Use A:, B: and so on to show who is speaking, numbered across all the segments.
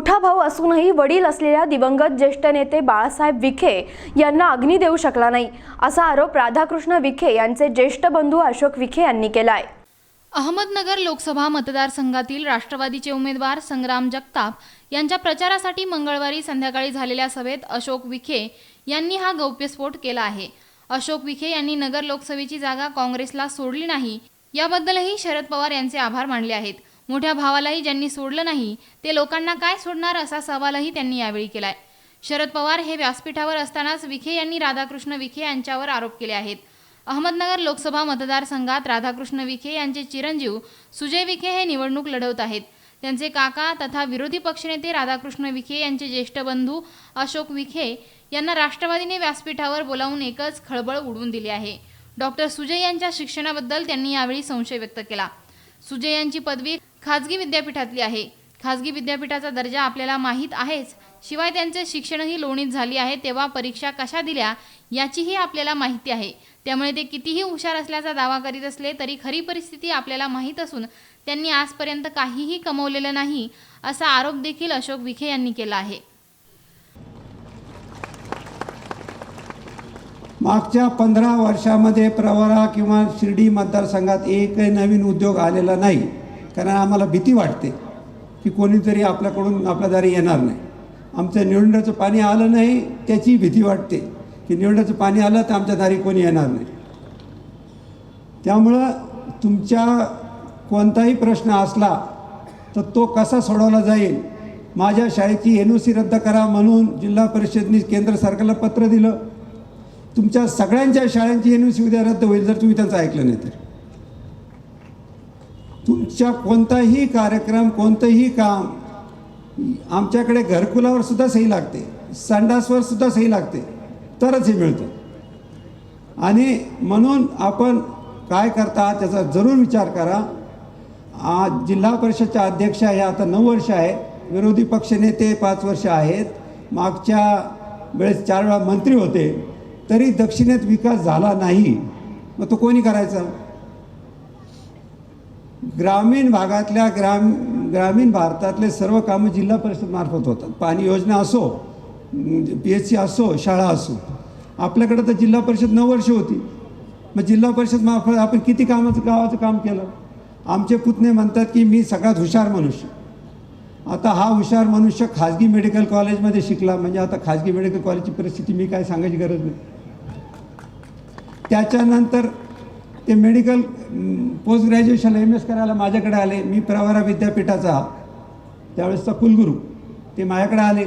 A: मोठा भाऊ असूनही वडील असलेल्या दिवंगत ज्येष्ठ नेते बाळासाहेब विखे यांना अग्नी देऊ शकला नाही असा आरोप राधाकृष्ण विखे यांचे ज्येष्ठ बंधू अशोक विखे यांनी केलाय.
B: अहमदनगर लोकसभा मतदारसंघातील राष्ट्रवादीचे उमेदवार संग्राम जगताप यांच्या प्रचारासाठी मंगळवारी संध्याकाळी झालेल्या सभेत अशोक विखे यांनी हा गौप्यस्फोट केला आहे. अशोक विखे यांनी नगर लोकसभेची जागा काँग्रेसला सोडली नाही याबद्दलही शरद पवार यांचे आभार मानले आहेत. मोठ्या भावालाही ज्यांनी सोडलं नाही ते लोकांना काय सोडणार असा सवालही त्यांनी यावेळी केलाय. शरद पवार हे व्यासपीठावर असतानाच विखे यांनी राधाकृष्ण विखे यांच्यावर आरोप केले आहेत. अहमदनगर लोकसभा मतदारसंघात राधाकृष्ण विखे यांचे चिरंजीव सुजय विखे हे निवडणूक लढवत आहेत. त्यांचे काका तथा विरोधी पक्षनेते राधाकृष्ण विखे यांचे ज्येष्ठ बंधू अशोक विखे यांना राष्ट्रवादीने व्यासपीठावर बोलावून एकच खळबळ उडवून दिली आहे. डॉक्टर सुजय यांच्या शिक्षणाबद्दल त्यांनी यावेळी संशय व्यक्त केला. सुजय यांची पदवी खाजगी विद्यापीठातली आहे. खाजगी विद्यापीठाचा दर्जा आपल्याला माहीत आहेच. शिवाय त्यांचे शिक्षणही लोणीत झाली आहे तेव्हा परीक्षा कशा दिल्या याचीही आपल्याला माहिती आहे. त्यामुळे ते कितीही हुशार असल्याचा दावा करीत असले तरी खरी परिस्थिती आपल्याला माहीत असून त्यांनी आजपर्यंत काहीही कमवलेलं नाही असा आरोप देखील अशोक विखे यांनी केला आहे.
C: मागच्या पंधरा वर्षामध्ये प्रवरा किंवा शिर्डी मतदारसंघात एकही नवीन उद्योग आलेला नाही. कारण आम्हाला भीती वाटते की कोणीतरी आपल्याकडून आपल्या दारी येणार नाही. आमचं निवडण्याचं पाणी आलं नाही त्याची भीती वाटते की निवडण्याचं पाणी आलं तर आमच्या दारी कोणी येणार नाही. त्यामुळं तुमच्या कोणताही प्रश्न असला तर तो कसा सोडवला जाईल? माझ्या शाळेची एन ओ सी रद्द करा म्हणून जिल्हा परिषदने केंद्र सरकारला पत्र दिलं. तुमच्या सगळ्यांच्या शाळांची एन ओ सी उद्या रद्द होईल जर तुम्ही त्यांचं ऐकलं नाही तर. तुमच्या कोणताही कार्यक्रम कोणतंही काम आमच्याकडे घरकुलावर सुद्धा सही लागते. संडासवर सुद्धा सही लागते. तरच हे मिळतं. आणि म्हणून आपण काय करता त्याचा जरूर विचार करा. आज जिल्हा परिषदच्या अध्यक्षा ह्या आता नऊ वर्ष आहे विरोधी पक्षनेते पाच वर्ष आहेत. मागच्या वेळेस चार वेळा मंत्री होते. तरी दक्षिणेत विकास झाला नाही. मग तो कोणी करायचा? ग्रामीण भागातल्या ग्राम ग्रामीण भारतातले सर्व कामं जिल्हा परिषद मार्फत होतात. पाणी योजना असो पी एच सी असो शाळा असो. आपल्याकडं तर जिल्हा परिषद नऊ वर्ष होती. मग जिल्हा परिषद मार्फत आपण किती कामाचं गावाचं काम केलं? आमचे पुतणे म्हणतात की मी सगळ्यात हुशार मनुष्य. आता हा हुशार मनुष्य खाजगी मेडिकल कॉलेजमध्ये शिकला. म्हणजे आता खाजगी मेडिकल कॉलेजची परिस्थिती मी काय सांगायची गरज नाही. त्याच्यानंतर ते medical post graduation M S करायला माझ्याकडे आले. मी प्रवरा विद्यापीठाचा. त्यावेळेसचा कुलगुरू. ते माझ्याकडे आले.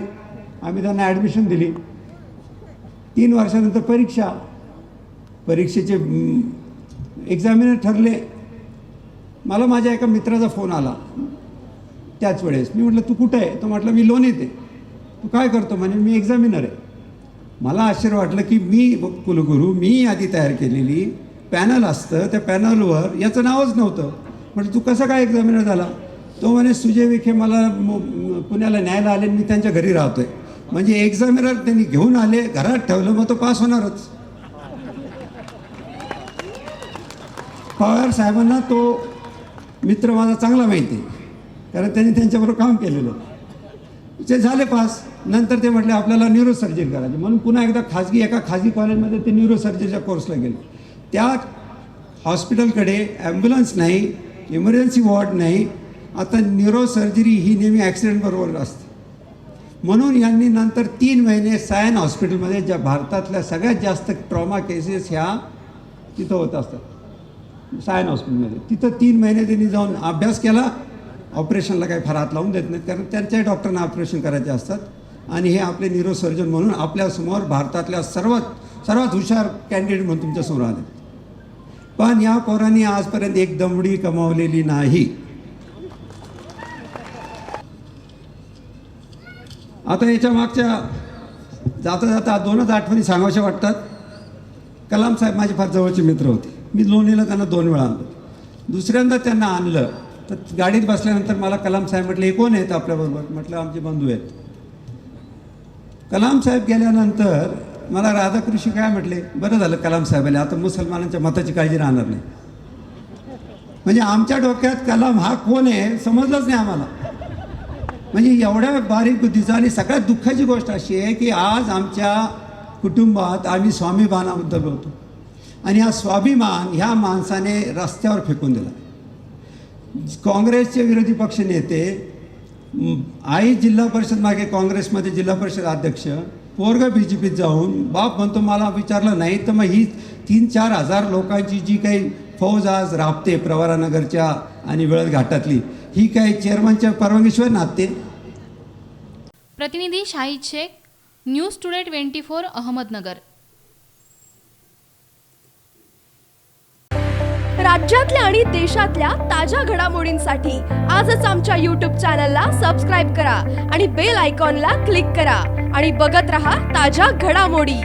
C: आम्ही त्यांना ॲडमिशन दिली. तीन वर्षानंतर परीक्षा. परीक्षेचे एक्झामिनर ठरले. मला माझ्या एका मित्राचा फोन आला. त्याच वेळेस. मी म्हटलं तू कुठं आहे? तो म्हटलं मी लोन येते तू काय करतो? म्हणजे मी एक्झामिनर आहे. मला आश्चर्य वाटलं की मी कुलगुरू मी यादी तयार केलेली. पॅनल असतं त्या पॅनलवर याचं नावच नव्हतं. म्हटलं तू कसा काय एक्झामिनर झाला? तो म्हणे सुजय विखे मला पुण्याला न्यायला आले मी त्यांच्या घरी राहतो आहे म्हणजे एक्झामिनर त्यांनी घेऊन आले घरात ठेवलं मग तो पास होणारच. पवार साहेबांना तो मित्र माझा चांगला माहिती आहे कारण त्यांनी त्यांच्याबरोबर काम केलेलं ते झाले पास. नंतर ते म्हटले आपल्याला न्यूरोसर्जन करायचे म्हणून पुन्हा एकदा खाजगी एका खाजगी कॉलेजमध्ये ते न्यूरोसर्जनच्या कोर्सला गेले. त्या हॉस्पिटलकडे ॲम्ब्युलन्स नाही इमर्जन्सी वॉर्ड नाही आता न्यूरो सर्जरी ही नेहमी ॲक्सिडेंटबरोबर असते. म्हणून यांनी नंतर तीन महिने सायन हॉस्पिटलमध्ये ज्या भारतातल्या सगळ्यात जास्त ट्रॉमा केसेस ह्या तिथं होत असतात. सायन हॉस्पिटलमध्ये. तिथं तीन महिने त्यांनी जाऊन अभ्यास केला. ऑपरेशनला काही फरात लावून देत नाहीत कारण त्यांच्याही डॉक्टरांना ऑपरेशन करायचे असतात. आणि हे आपले न्यूरो सर्जन म्हणून आपल्यासमोर भारतातल्या सर्वात सर्वात हुशार कॅन्डिडेट म्हणून तुमच्यासमोर आले पण या पोरांनी आजपर्यंत एक दमडी कमावलेली नाही. आता याच्या मागच्या जाता जाता दोनच आठवणी सांगावशा वाटतात. कलाम साहेब माझे फार जवळचे मित्र होते. मी लोणीला त्यांना दोन वेळा आणलं. दुसऱ्यांदा त्यांना आणलं. तर गाडीत बसल्यानंतर मला कलाम साहेब म्हटले हे कोण आहेत आपल्याबरोबर? म्हटलं आमचे बंधू आहेत. कलाम साहेब गेल्यानंतर मला राधाकृष्ण काय म्हटले? बरं झालं कलाम साहेब आले आता मुसलमानांच्या मताची काळजी राहणार नाही. म्हणजे आमच्या डोक्यात कलाम हा कोण आहे समजलंच नाही आम्हाला. म्हणजे एवढ्या बारीक बुद्धीचा आणि सगळ्यात दुःखाची गोष्ट अशी आहे की आज आमच्या कुटुंबात आम्ही स्वाभिमानाबद्दल बोलतो आणि हा स्वाभिमान ह्या माणसाने रस्त्यावर फेकून दिला. काँग्रेसचे विरोधी पक्ष नेते आई जिल्हा परिषद मागे काँग्रेसमध्ये जिल्हा परिषद अध्यक्ष पोरग बी जे पीत जाऊन बाप म्हणतो मला विचारलं नाही तर मग ही तीन चार हजार लोकांची जी काही फौज आज राबते प्रवरानगरच्या आणि वेळत घाटातली ही काही चेअरमनच्या परवानगीशिवाय नाचते?
B: प्रतिनिधी Shahid Shaikh news today twenty four Ahmednagar.
A: राज्यातल्या आणि देशातल्या ताज्या घडामोडींसाठी आजच आमच्या यूट्यूब चॅनलला सबस्क्राईब करा आणि बेल आयकॉनला क्लिक करा. आणि बघत रहा ताज्या घडामोडी.